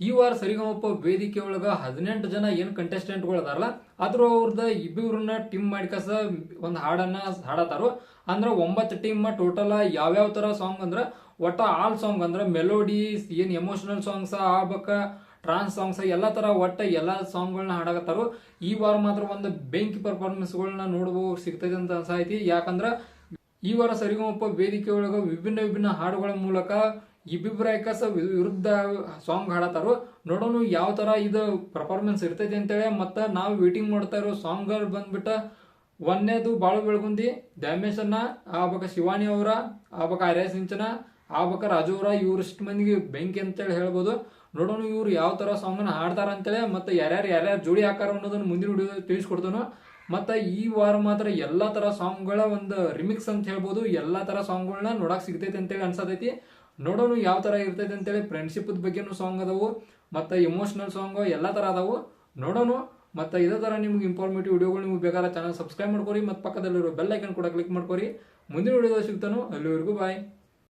ಈ ವಾರ ಸರಿಗಮಪ್ಪ ವೇದಿಕೆ ಒಳಗ ಹದಿನೆಂಟು ಜನ ಏನ್ ಕಂಟೆಸ್ಟೆಂಟ್ಗಳು ಅದಾರಲ್ಲ, ಆದ್ರೂ ಅವ್ರದ ಇಬ್ಬಿಬ್ರನ್ನ ಟೀಮ್ ಮಾಡ್ಕಸ ಒಂದ್ ಹಾಡನ್ನ ಹಾಡತಾರು, ಅಂದ್ರ ಒಂಬತ್ತು ಟೀಮ್ ಟೋಟಲ್ ಯಾವ್ಯಾವ ತರ ಸಾಂಗ್ ಅಂದ್ರ, ಒಟ್ಟ ಆಲ್ ಸಾಂಗ್ ಅಂದ್ರ ಮೆಲೋಡಿ ಏನ್ ಎಮೋಷನಲ್ ಸಾಂಗ್ಸ್ ಆಗ್ಬೇಕ ಟ್ರಾನ್ಸ್ ಸಾಂಗ್ಸ್ ಎಲ್ಲಾ ತರ ಒಟ್ಟ ಎಲ್ಲಾ ಸಾಂಗ್ಗಳನ್ನ ಹಾಡಕತ್ತಾರು, ಈ ವಾರ ಮಾತ್ರ ಒಂದು ಬೆಂಕಿ ಪರ್ಫಾರ್ಮೆನ್ಸ್ಗಳನ್ನ ನೋಡಬಹುದು ಸಿಗ್ತದೆ ಅಂತ ಅನ್ಸಾಯ್ತಿ. ಯಾಕಂದ್ರ ಈ ವಾರ ಸರಿಗಮಪ್ಪ ವೇದಿಕೆ ಒಳಗ ವಿಭಿನ್ನ ವಿಭಿನ್ನ ಹಾಡುಗಳ ಮೂಲಕ ಇಬ್ಬಿಬ್ಬರ ಏಕಸ ವಿರುದ್ಧ ಸಾಂಗ್ ಹಾಡತಾರೋ ನೋಡೋಣ ಯಾವ ತರ ಇದು ಪರ್ಫಾರ್ಮೆನ್ಸ್ ಇರ್ತೈತಿ ಅಂತೇಳಿ ಮತ್ತ ನಾವು ವೇಟಿಂಗ್ ಮಾಡ್ತಾ ಇರೋ ಸಾಂಗ್ ಬಂದ್ಬಿಟ್ಟು ಒಂದನೇದು ಬಾಳು ಬೆಳಗುಂದಿ ದ್ಯಾಮೇಶನ್ನ ಆಬಕ ಶಿವಾನಿ ಅವರ ಆಬಕ ಆರ್ಯ ಸಿಂಚನ ಆಬಕ ರಾಜು ಅವರ ಇವ್ರಷ್ಟು ಮಂದಿಗೆ ಬೆಂಕಿ ಅಂತೇಳಿ ಹೇಳ್ಬೋದು. ನೋಡೋಣ ಇವ್ರು ಯಾವ ತರ ಸಾಂಗ್ ಅನ್ನ ಹಾಡ್ತಾರ ಅಂತೇಳಿ ಮತ್ತೆ ಯಾರ್ಯಾರು ಯಾರ್ಯಾರು ಜೋಡಿ ಹಾಕಾರ ಅನ್ನೋದನ್ನ ಮುಂದಿನ ಹುಡುಗ ತಿಳಿಸ್ಕೊಡ್ತಾನೋ. ಮತ್ತೆ ಈ ವಾರ ಮಾತ್ರ ಎಲ್ಲಾ ತರ ಸಾಂಗ್ಗಳ ಒಂದು ರಿಮಿಕ್ಸ್ ಅಂತ ಹೇಳ್ಬೋದು. ಎಲ್ಲಾ ತರ ಸಾಂಗ್ಗಳನ್ನ ನೋಡಕ್ ಸಿಗ್ತೈತಿ ಅಂತೇಳಿ ಅನ್ಸತೈತಿ. ನೋಡೋಣ ಯಾವ ತರ ಇರ್ತೈತಿ ಅಂತೇಳಿ ಫ್ರೆಂಡ್ಶಿಪ್ ಬಗ್ಗೆನೂ ಸಾಂಗ್ ಅದಾವು, ಮತ್ತೆ ಎಮೋಷನಲ್ ಸಾಂಗ್ ಎಲ್ಲ ತರ ಅದಾವು. ನೋಡೋಣ ಮತ್ತೆ ಇದೇ ಥರ ನಿಮ್ಗೆ ಇಂಫಾರ್ಮೇಟಿವ್ ವಿಡಿಯೋಗಳು ನಿಮ್ಗೆ ಬೇಕಾದ ಚಾನಲ್ ಸಬ್ಸ್ಕ್ರೈಬ್ ಮಾಡ್ಕೊರಿ, ಮತ್ತೆ ಪಕ್ಕದಲ್ಲಿರೋ ಬೆಲ್ ಐಕನ್ ಕೂಡ ಕ್ಲಿಕ್ ಮಾಡ್ಕೊರಿ. ಮುಂದಿನ ವಿಡಿಯೋದಲ್ಲಿ ಸಿಗ್ತಾನೋ, ಅಲ್ಲಿವರೆಗೂ ಬಾಯ್